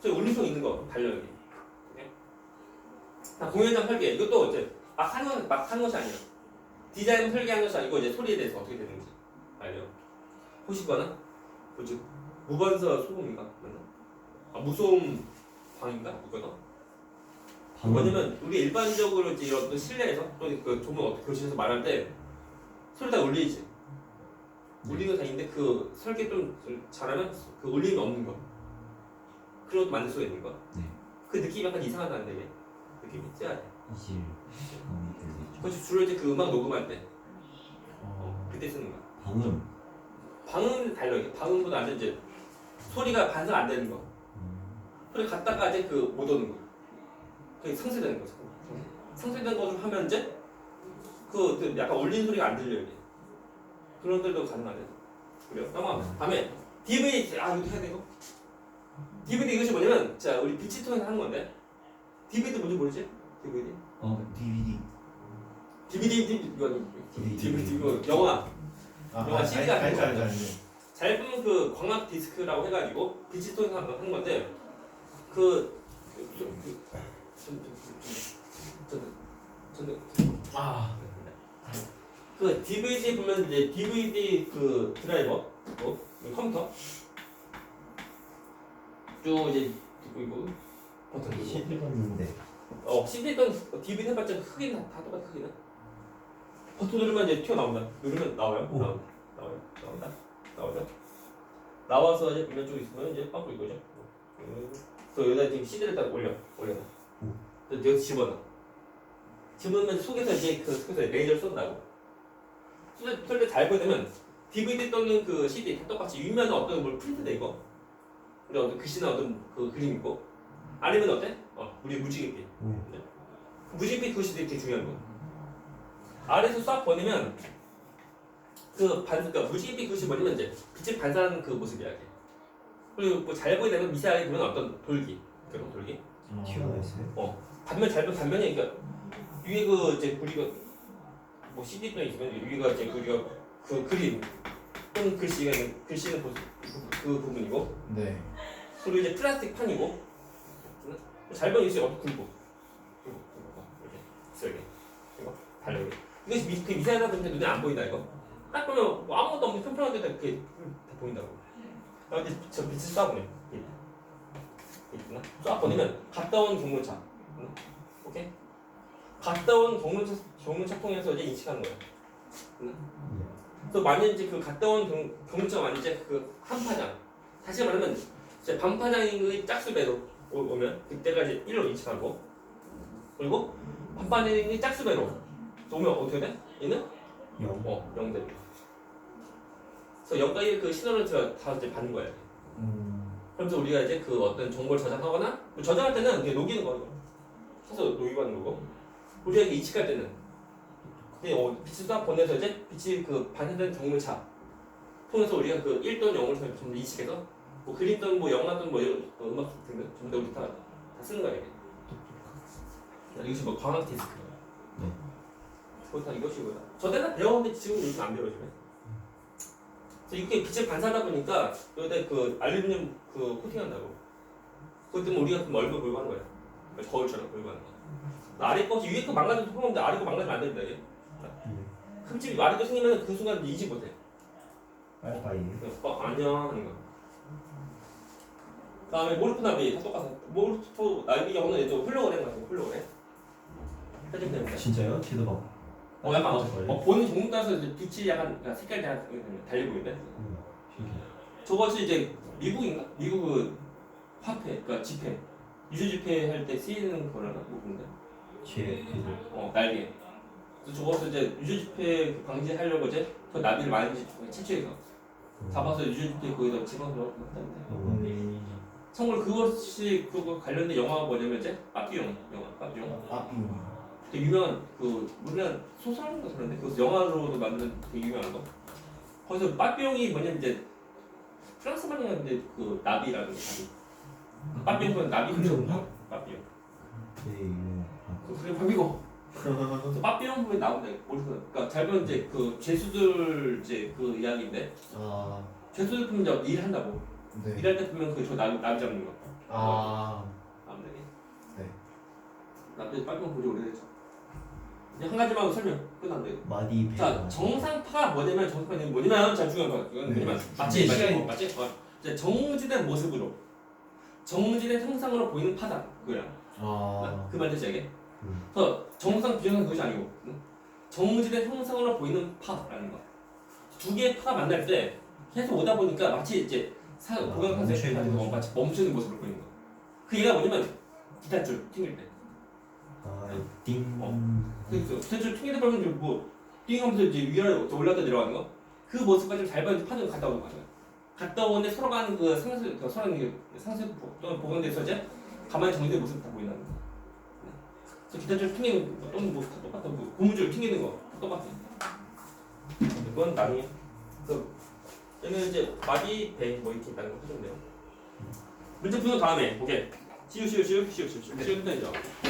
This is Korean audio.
저 울림성 있는 거 달려 여기. 네? 자, 공연장 설계 이것도 이제 막 하는 건- 막 하는 것이 아니야. 디자인 설계하는 것이 아니고 이제 소리에 대해서 어떻게 되는지 알려. 호시거나 뭐지 무반사 소음인가 맞나? 아 무소음 방인가 이거는. 뭐냐면 우리 일반적으로 이제 어떤 실내에서 또그 조문 어떤 교실에서 말할 때 소리 다 울리지. 울리는 다 있는데 그 설계 좀 잘하면 그 울림이 없는 거. 그런 것도 만들 수가 있는 거. 네. 그 느낌이 약간 이상하다는데 이게 느낌이 쎄하네. 이실 방이 들리죠. 그것이 주로 이제 그 음악 녹음할 때 어, 그때 쓰는 거야. 방음. 방음 달려 이게 방음보다 완전 이제 소리가 반성 안 되는 거. 음, 소리 갔다가 이제 그 못 오는 거. 그게 상쇄되는 거죠. 상쇄된 것을 하면 이제 그, 그 약간 울리는 소리가 안 들려 이게. 그런 데도 가능하대. 그래요. 아마 다음에 DVD 아 이거 해야 되고. DVD 이것이 뭐냐면 자 우리 통해서 하는 건데 DVD 뭔지 모르지? DVD. 어 DVD. DVD DVD 이거 DVD. DVD 이거 영화 아, 영화 알- CD 알- 같은 알죠 거. 알죠 알죠. 짧은 그 광학 디스크라고 해가지고 통해서 하는 건데 그, 그, 그, 그아 그 DVD 보면 이제 DVD 그 드라이버 어? 이 컴퓨터 쭉 이제 듣고 있고. CD 봤는데. 어 CD든 DVD 해봤자 크기는 다 똑같아 크기는 버튼 누르면 이제 튀어나온다. 누르면 나와요? 오. 나온다. 나와요? 나온다? 나오죠. 나와서 이제 보면 쪽 있으면 이제 빵꾸 이거죠. 음. 그래서 여기다 지금 CD를 딱 올려 올려놔. 오. 그래서 여기 집어넣어. 집어넣으면 속에서 이제 그 속에서 레이저를 쏜다고. 쏠때 잘 보이면 DVD 또는 그 CD 다 똑같이 위면은 어떤 뭘 프린트돼 이거 우리 어떤 글씨나 어떤 그 그림 있고 아니면 어때? 어 우리 무지개빛 오. 무지빛 그것이 되게 중요한 거. 아래에서 싹 보내면 그 반, 그러니까 무지빛 그것이 뭐냐면 이제 빛을 반사하는 그 모습이야. 이게. 그리고 뭐 잘 보이려면 미세하게 보면 어떤 돌기, 그런 돌기. 튀어나 있어요? 반면 잘 보면 반면이 그러니까 위에 그 이제 구리가 뭐 CD 도 있으면 위가 이제 구리가 그 그림 또는 글씨가 있는 글씨는 그, 그, 그 부분이고 네. 그리고 이제 플라스틱 판이고 응? 잘 보면 이제 어떻게 굵고 굵고 굵고 이렇게 이게 이거 달려 이게 이것이 미, 그 미세하다 보니까 눈에 안 보인다 이거 딱 보면 뭐 아무것도 없는 평평한 데 다 이렇게 다 보인다고 아 근데 저 빛을 쏴보네 있구나 쏴보내면 갔다 온 경문차 응? 오케이 갔다 온 경문차 경문차 통해서 이제 인식하는 거야 또 만약 이제 그 갔다 온 경, 경문차가 만약 이제 그 한파장. 다시 말하면 이제 반파장의 짝수배로 오- 그때가 이제 1로 인식하고 그리고 반파장의 짝수배로 오면 어떻게 돼? 얘는 영. 어 0대 그래서 여기까지 그 신호를 다, 다 이제 받는 거야 음. 그러면서 우리가 이제 그 어떤 정보를 저장하거나 뭐 저장할 때는 그냥 녹이는 거예요. 해서 녹이는 거고. 우리가 이게 인식할 때는 그냥 어, 빛을 딱 보내서 이제 빛이 그 반사된 경물차. 통해서 우리가 그 1돈 0을 전부 인식해서 뭐 그림 또는 뭐 영화 또는 뭐 이런 뭐 음악 등등 전부 다 우리 다, 다 쓰는 거야 이게. 이것이 뭐 광학 디스크. 네. 그거 다 이것이 뭐다 저 때는 배웠는데 지금 요즘 안 배워지네. 그래서 이게 빛을 반사하다 보니까 여기다 그 알루미늄 그 코팅한다고. 그것 때문에 우리가 좀 얼굴 몰고 하는 거야 그러니까 거울처럼 몰고 하는 거. 아래 것이 위에 거 망가져도 상관없는데 아래 거 망가지면 안 된다 이게 흠집 아래 거 생기면 그 순간 인지 못해 알파이. 어 안녕 하는 거 그다음에 모르프 나비 다 똑같아 모르프 나비 경우는 또 홀로그램 같은 거 홀로그램 해주면 됩니다 진짜요? 뒤도 봐. 어 약간 어, 보는 종류 따라서 이제 빛이 약간 색깔이 약간 달려 보이는데 저것이 이제 미국인가? 미국 그 화폐, 그러니까 지폐, 유주 지폐 할 때 쓰이는 거라나 모르는데. 제. 어 날개. 그래서 저것을 이제 그 방지하려고 이제 그 나비를 많이 채취해서 잡아서 거기다 집어넣어 한다는데. 음. 참고로 그것이 그거 관련된 영화가 뭐냐면 이제 빠삐용 영화, 빠삐용. 아 음. 되게 유명한 그 우리나라 소설인가 그런데 그 영화로도 만든 되게 유명한 거. 거기서 빠삐용이 뭐냐면 이제 프랑스 말이었는데 그 나비라는 나비. 빠삐용은 나비? 빠삐용. 네. 그 그게 바비고. 그 빠삐용 부분이 나온다. 그러니까 잘 보면 이제 그 죄수들 이제 그 이야기인데 아 죄수들 보면 이제 일한다고. 네. 일할 때 보면 그저 나비 나비 잡는 거. 아 되게. 네. 나도 빨리만 보지 오래됐죠. 이제 한 가지만 설명. 마디 배자 정상파가 뭐냐면 정상파는 뭐냐면 잘 중요한 거야. 이건 네. 뭐냐면 맞지 맞지 시간이- 맞지. 어. 이제 정지된 모습으로 정지된 형상으로 보이는 파다 그거야. 아 그 말 뜻이 이게. 음. 그래서 정상 비정상 그것이 아니고 응? 정지된 형상으로 보이는 파라는 거야. 두 개의 파가 만날 때 계속 오다 보니까 마치 이제 사, 아, 보강 상태 멈추는 같은 거 모습. 마치 멈추는 모습을 보이는 거야. 그 얘가 뭐냐면 기타줄 튕길 때. 아띵 그래서 기타줄 튕기다 보면 이제 뭐 띵 하면서 이제 위아래 올랐다 내려가는 거. 그 모습까지 잘 봐야지 파는 갔다 오는 거야. 갔다 오는데 서로 가는 그 상수 그 서로 그 상수 보강돼서 이제 가만히 정지된 모습이 다 보인다는 거. 그래서 기타줄 튕기는 거 또는 뭐 똑같아 뭐 고무줄 튕기는 거 똑같아. 그건 나중에 그 얘는 이제 마디 배뭐 이렇게 있다는 거 하시면 돼요. 문제 푸는 다음에 오케이 시우 시우 시우 시우 시우 시우 시우 시우 시우